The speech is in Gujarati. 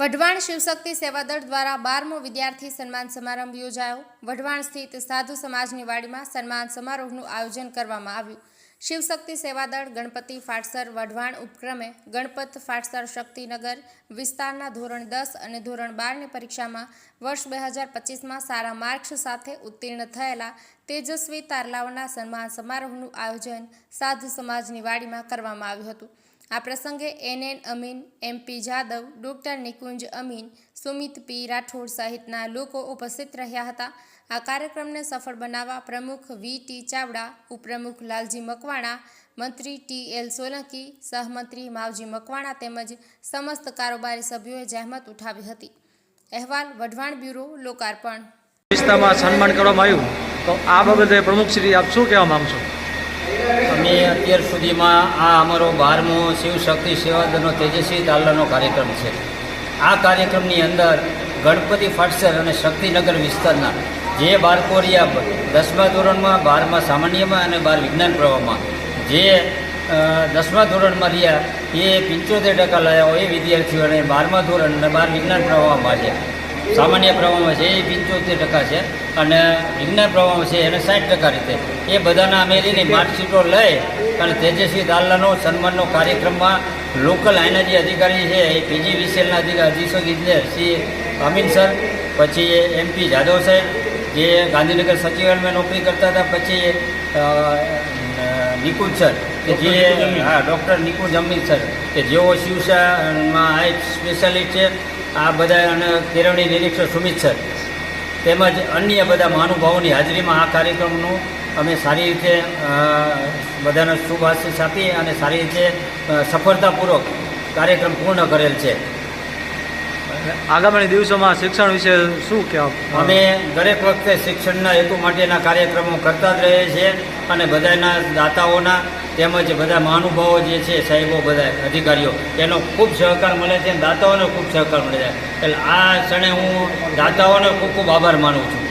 વઢવાણ શિવશક્તિ સેવાદળ દ્વારા બારમો વિદ્યાર્થી સન્માન સમારંભ યોજાયો. વઢવાણ સ્થિત સાધુ સમાજની વાડીમાં સન્માન સમારોહનું આયોજન કરવામાં આવ્યું. શિવશક્તિ સેવાદળ ગણપતિ ફાટસર વઢવાણ ઉપક્રમે ગણપત ફાટસર શક્તિનગર વિસ્તારના ધોરણ દસ અને ધોરણ બારની પરીક્ષામાં વર્ષ બે હજાર પચીસમાં સારા માર્ક્સ સાથે ઉત્તીર્ણ થયેલા તેજસ્વી તારલાઓના સન્માન સમારોહનું આયોજન સાધુ સમાજની વાડીમાં કરવામાં આવ્યું હતું. આ પ્રસંગે NN Amin MP Jadav, doctor Nikunj Amin, Sumit P Rathod સહિતના લોકો ઉપસ્થિત રહ્યા હતા. આ કાર્યક્રમને સફળ બનાવવા પ્રમુખ વી ટી ચાવડા, ઉપપ્રમુખ લાલજી મકવાણા, મંત્રી ટી એલ સોલંકી, સહમંત્રી માવજી મકવાણા તેમજ સમસ્ત કારોબારી સભ્યોએ જહેમત ઉઠાવી હતી. અહેવાલ, વઢવાણ બ્યુરો, લોકાર્પણ. વિસ્તારમાં સન્માન કરવામાં આવ્યું. તો આ બાબતે પ્રમુખશ્રી આપ શું કહેવા માંગશો? અમે અત્યાર સુધીમાં આ અમારો બારમો શિવશક્તિ સેવાદળનો તેજસ્વી તાલાનો કાર્યક્રમ છે. આ કાર્યક્રમની અંદર ગણપતિ ફાટસર અને શક્તિનગર વિસ્તારના જે બાળકો રહ્યા દસમા ધોરણમાં, બારમા સામાન્યમાં અને બાર વિજ્ઞાન પ્રવાહમાં જે દસમા ધોરણમાં રહ્યા એ પંચોતેર ટકા લાયા હોય એ વિદ્યાર્થીઓને બારમા ધોરણ અને બાર વિજ્ઞાન પ્રવાહમાં છે સામાન્ય પ્રવાહમાં છે એ પંચોતેર ટકા છે. અને વિજ્ઞાન પ્રવાહમાં છે એને સાઠ ટકા રીતે. એ બધાના અમેરીની માર્કશીટો લઈ અને તેજસ્વી દાલલાનો સન્માનનો કાર્યક્રમમાં લોકલ જે અધિકારી છે એ પીજી વિસેલના અધિકારી અધિક્ષક ઇજનેર શ્રી અમીન સર પછી એમપી જાદવ સાહેબ જે ગાંધીનગર સચિવાલયમાં નોકરી કરતા હતા પછી નિકુંજ સર કે જે હા ડૉક્ટર નિકુંજ અમીન સર કે જેઓ શિવસામાં હાઈ સ્પેશિયાલિસ્ટ છે આ બધા અને કેળવણી નિરીક્ષક સુમિત સર તેમજ અન્ય બધા મહાનુભાવોની હાજરીમાં આ કાર્યક્રમનું અમે સારી રીતે બધાને શુભ આશીષ આપી અને સારી રીતે સફળતાપૂર્વક કાર્યક્રમ પૂર્ણ કરેલ છે. આગામી દિવસોમાં શિક્ષણ વિશે શું કહેવા? અમે દરેક વખતે શિક્ષણના હેતુ માટેના કાર્યક્રમો કરતા જ રહીએ છીએ અને બધાના દાતાઓના તેમજ બધા મહાનુભાવો જે છે, સાહેબો બધા, અધિકારીઓ એનો ખૂબ સહકાર મળે છે અને દાતાઓનો ખૂબ સહકાર મળે છે એટલે આ ક્ષણે હું દાતાઓનો ખૂબ ખૂબ આભાર માનું છું.